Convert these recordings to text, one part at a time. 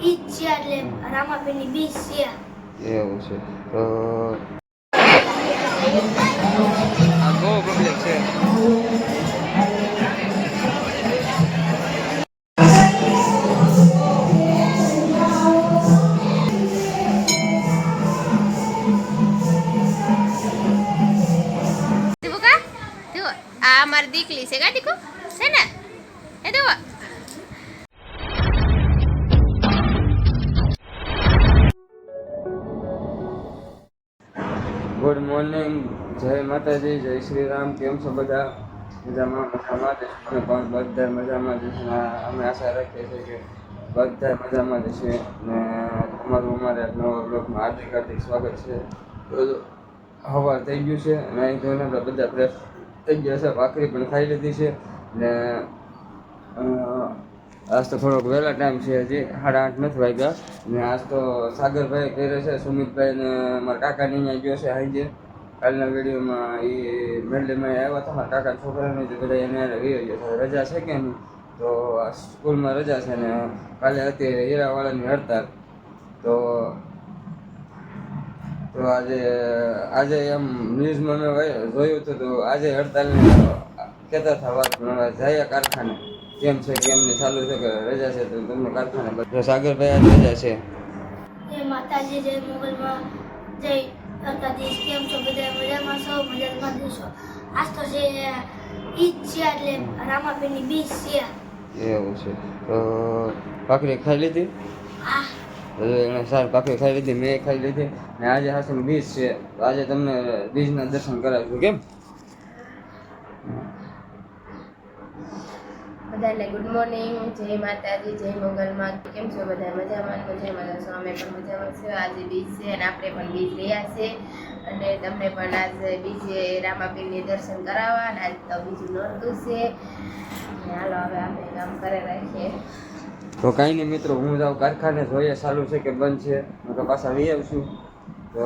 ઈ જ છે એટલે રામાપીરની બીજ છે એવું છે તો આ બહુ પબ્લિક છે દીપુ કા જુઓ આ અમારી દીકલી છે કા ગુડ મોર્નિંગ જય માતાજી, જય શ્રી રામ. કેમ છો બધા? મજામાં મજામાં જ અમે પણ બધા મજામાં જ છે અમે આશા રાખીએ છીએ કે બધા મજામાં જ છે ને તમારું અમારે નવા બ્લોગમાં હાર્દિક હાર્દિક સ્વાગત છે. તો હવાર થઈ ગયું છે અને અહીં જોઈને આપણે બધા ફ્રેશ થઈ ગયા છે. ભાખરી પણ ખાઈ લીધી છે. ને આજ તો થોડોક વહેલા ટાઈમ છે હજી, સાડા આઠ નથી વાગ્યા. ને આજ તો સાગરભાઈ કરે છે, સુમિતભાઈ ને મારા કાકાની અહીંયા ગયો છે હાઈજે કાલના વિડીયોમાં એ મેરડીમાં આવ્યા હતા, મારા કાકા છોકરાને તો બધા એને હારે ગયો રજા છે કે નહીં? તો સ્કૂલમાં રજા છે ને કાલે હતી હીરાવાળાની હડતાલ. તો તો આજે આજે એમ ન્યૂઝમાં મેં જોયું હતું તો આજે હડતાલની કહેતા હતા વાત જાય કારખાને. કેમ છે કેમ ને ચાલુ છે કે રજા છે તો તમને કારખાને બધા સાગરભાઈ આજ રજા છે. જય માતાજી જય મોગલમાં જય દ્વારકાધીશ. કેમ છો બધા મજામાં છો? મજામાં દેશો આજ તો છે ઈદ છે એટલે રામાપીરની બીજ છે. એવું છે. તો ભાખરી ખાઈ લીધી? તો એણે સાર ભાખરી ખાઈ લીધી મેં ખાઈ લીધી ને આજે હાસન બીજ છે. તો આજે તમને બીજના દર્શન કરાવ્યું કેમ? બધાને ગુડ મોર્નિંગ જય માતાજી જય મોગલમાં. કેમ છો બધા? મજામાં? ને મજામાં છો અમે પણ મજામાં છે. આજે બીજ છે અને આપણે પણ બીજ રહ્યા છે. અને તમને પણ આજે બીજે રામાપીરને દર્શન કરાવવા. અને આજ તો બીજું નોંધું છે. હાલો હવે આપણે કામ કરે રાખીએ તો કાંઈ નહીં મિત્રો હું જાઉં કારખાને જોઈએ ચાલુ છે કે બંધ છે. હું તો પાછા લઈ આવશું તો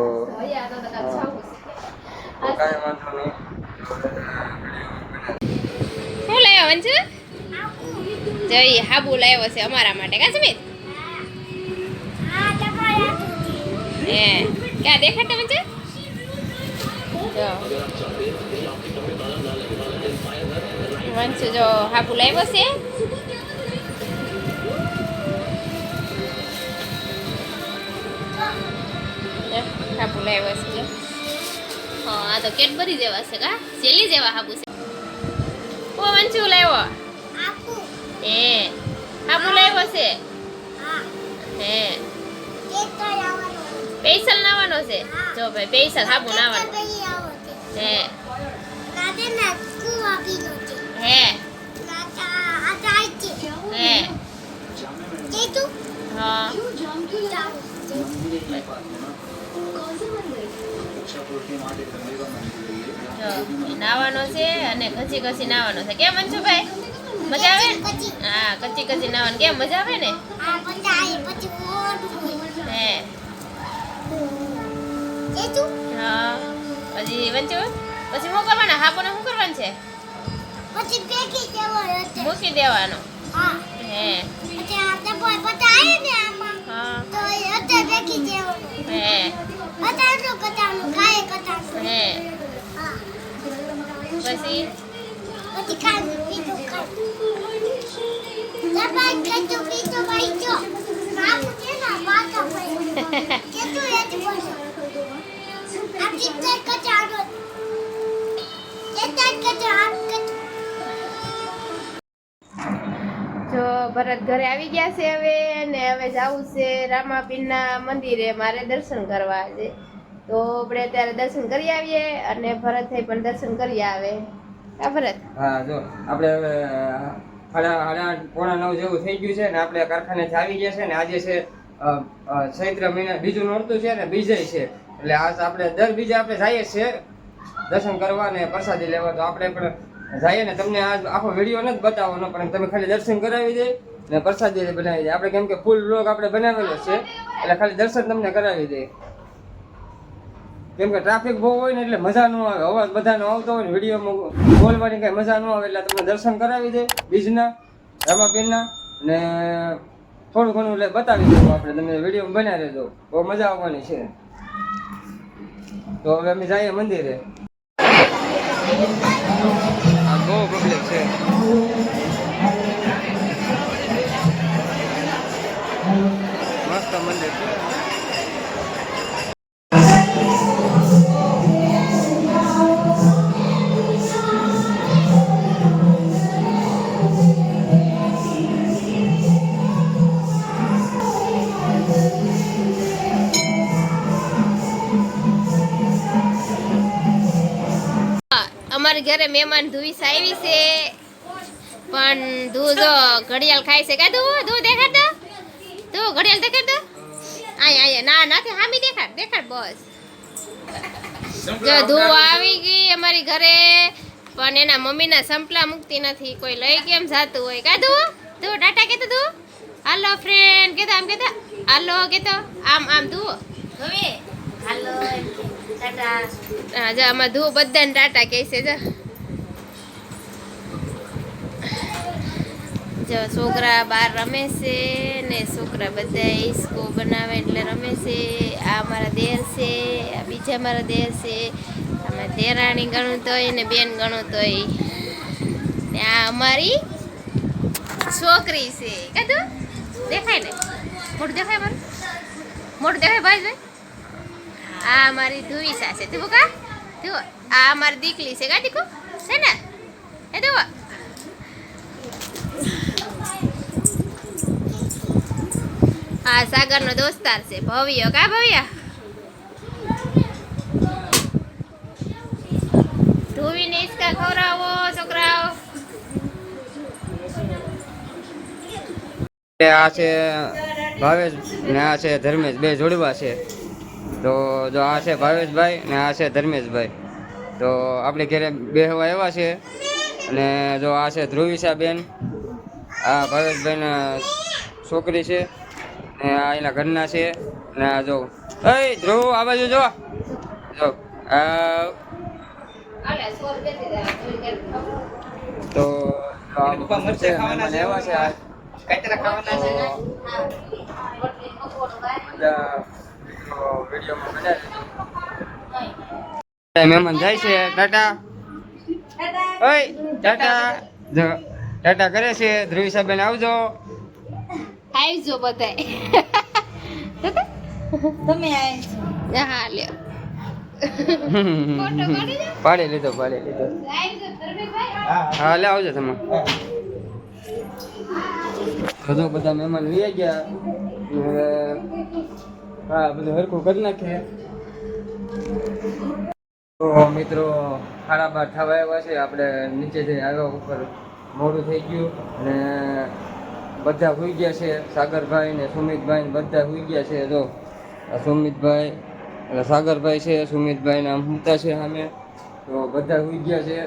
કાંઈ વાંધો નહીં. શું લાવ્યો વંશુ જઈ હાબુ લાવ્યો છે અમારા માટે. કા સમીર હે. ક્યાં દેખા તમે જો. વંશુ જો હાબુ લાવ્યો છે. હાબુ લાવ્યો છે. હા, આ તો કેટબરી જેવા છે, કા? સેલી જેવા હાબુ છે. ઓ વંશુ લાવ્યો. હે હાબુ લાવ્યો છે હે. પૈસલ નાવાનો છે. જો ભાઈ પૈસલ હાબુ નાવાનો હે. હે. હે. હા એ નાવાનો છે અને ઘસી ઘસી નાવાનો છે. કેમ મનસુભાઈ મજા આવે? હા કચી કચી નાવાનું. કેમ મજા આવે ને? હે હા. પછી વંચુ પછી શું કરવાના? હાપોને શું કરવાનું છે? મૂકી દેવાનો. હે. ભરત ઘરે આવી ગયા છે હવે ને હવે જવું છે રામાપીરના મંદિરે મારે દર્શન કરવા છે. તો આપણે અત્યારે દર્શન કરી આવીએ અને ભરતભાઈ પણ દર્શન કરી આવે. હા, જો, આપણે હવે પોણા નવ જેવું થઈ ગયું છે ને આપણે કારખાનેથી આવી ગયા છે ને આજે છે ચૈત્ર મહિના, બીજું નોરતું છે ને બીજય છે. એટલે આજ આપણે દર બીજે આપણે જઈએ છીએ દર્શન કરવા ને પ્રસાદી લેવા, તો આપણે પણ જઈએ ને. તમને આ આખો વીડિયો નથી બતાવવાનો, પણ તમે ખાલી દર્શન કરાવી દે ને પ્રસાદી બનાવી દે. આપણે કેમ કે ફૂલ બ્લોગ આપણે બનાવેલો છે, એટલે ખાલી દર્શન તમને કરાવી દે. કેમ કે ટ્રાફિક બહુ હોય ને એટલે મજા ન આવે. અવાજ બધાનો આવતો હોય ને વિડીયોમાં બોલવાની કાંઈ મજા ન આવે એટલે તમને દર્શન કરાવી દે, બીજના રામાપીરના ને થોડું ઘણું એટલે બતાવી દઉં આપણે. તમે વીડિયો બનાવી દઉં. બહુ મજા આવવાની છે. તો હવે અમે જઈએ મંદિરે. આ બહુ પબ્લિક છે. મસ્ત મંદિર છે. ઘરે મહેમાન ધુઈસ આવી છે. પણ ધુ જો ઘડિયાળ ખાય છે. કા ધુ ધુ દેખાડ દો ધુ ઘડિયાળ દેખાડ દો આય આય. ના નાથી હામી દેખાડ દેખાડ બસ. જો ધુ આવી ગઈ અમારી ઘરે પણ એના મમ્મીના સંપલા મૂકતી નથી. કોઈ લઈ કેમ જાતું હોય? કા ધુ? ધુ ટાટા કેતો ધુ? હાલો ફ્રેન્ડ કેતો આમ કેતો હાલો કેતો આમ આમ ધુ? હવે હાલો ટાટા. હા જો આમાં ધુ બધાને ટાટા કહે છે જો. છોકરા બહાર રમે છે ને છોકરા બધા ઈસકો બનાવે એટલે રમે છે. આ મારા દેર છે, આ બીજા મારા દેર છે. અમે દેરાણી ગણું તોય ને બેન ગણું તોય. ને આ અમારી છોકરી છે. કદું દેખાય ને? મોટું દેખાય મારું મોટું દેખાય ભાઈ ભાઈ આ મારી ધુવીસા છે. તું કા? તું આ મારી દીકલી છે. કા દીકુ છે ને? એ તું આ સાગરનો દોસ્તાર છે. ભવ્ય કા ભવ્ય? ધોવીને ઈસકા ખવડાવો છોકરાઓ. આ છે ભાવેશ ને આ છે ધર્મેશ, બે જોડવા છે. તો જો આ છે ભાવેશભાઈ ને આ છે ધર્મેશભાઈ. તો આપણે ઘરે બે હવા એવા છે. અને જો આ છે ધ્રુવિશા બેન આ ભાવેશભાઈના છોકરી છે. ને આ એના ઘરના છે. ને આ જો. એ ધ્રુવ આ બાજુ જો. જો. તો એવા છે આ. મહેમાન જાય છે? ટાટા. ઓય ટાટા. ટાટા કરે છે. ધ્રુવી સાહેબ આવજો. આવજો બધાય. તમે આવજો હા લ્યો. પાડી લીધો પાડી લીધો. હા લે આવજો તમે. બધું બધા મહેમાન લઈ ગયા. હા બધું હરખું કરી નાખે તો મિત્રો સાડા બાર થવા આવ્યા છે. આપણે નીચેથી આવ્યા ઉપર મોડું થઈ ગયું. અને બધા હોઈ ગયા છે. સાગરભાઈ ને સુમિતભાઈ બધા સુઈ ગયા છે. જો સુમિતભાઈ, એટલે સાગરભાઈ છે, સુમિતભાઈ નામ સુતા છે સામે. તો બધા સુઈ ગયા છે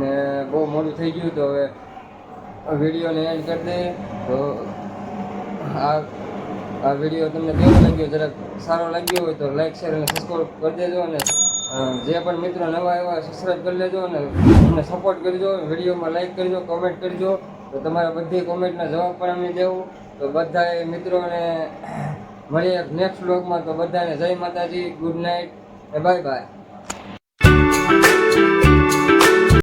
ને બહુ મોડું થઈ ગયું તો હવે વિડીયોને એન્ડ કરી દઈએ તો આ આ વીડિયો તમને કેવો લાગ્યો? જરાક સારો લાગ્યો હોય તો લાઈક શેર અને સબસ્ક્રાઈબ કરી દેજો અને જે પણ મિત્રો નવા એવા સબસ્ક્રાઈબ કરી લેજો અને અમને સપોર્ટ કરજો. વિડીયોમાં લાઈક કરજો કોમેન્ટ કરજો. તો તમારા બધી કોમેન્ટના જવાબ પણ અમે દેવું. તો બધા મિત્રોને મળીએ નેક્સ્ટ બ્લોગમાં તો બધાને જય માતાજી ગુડ નાઇટ બાય બાય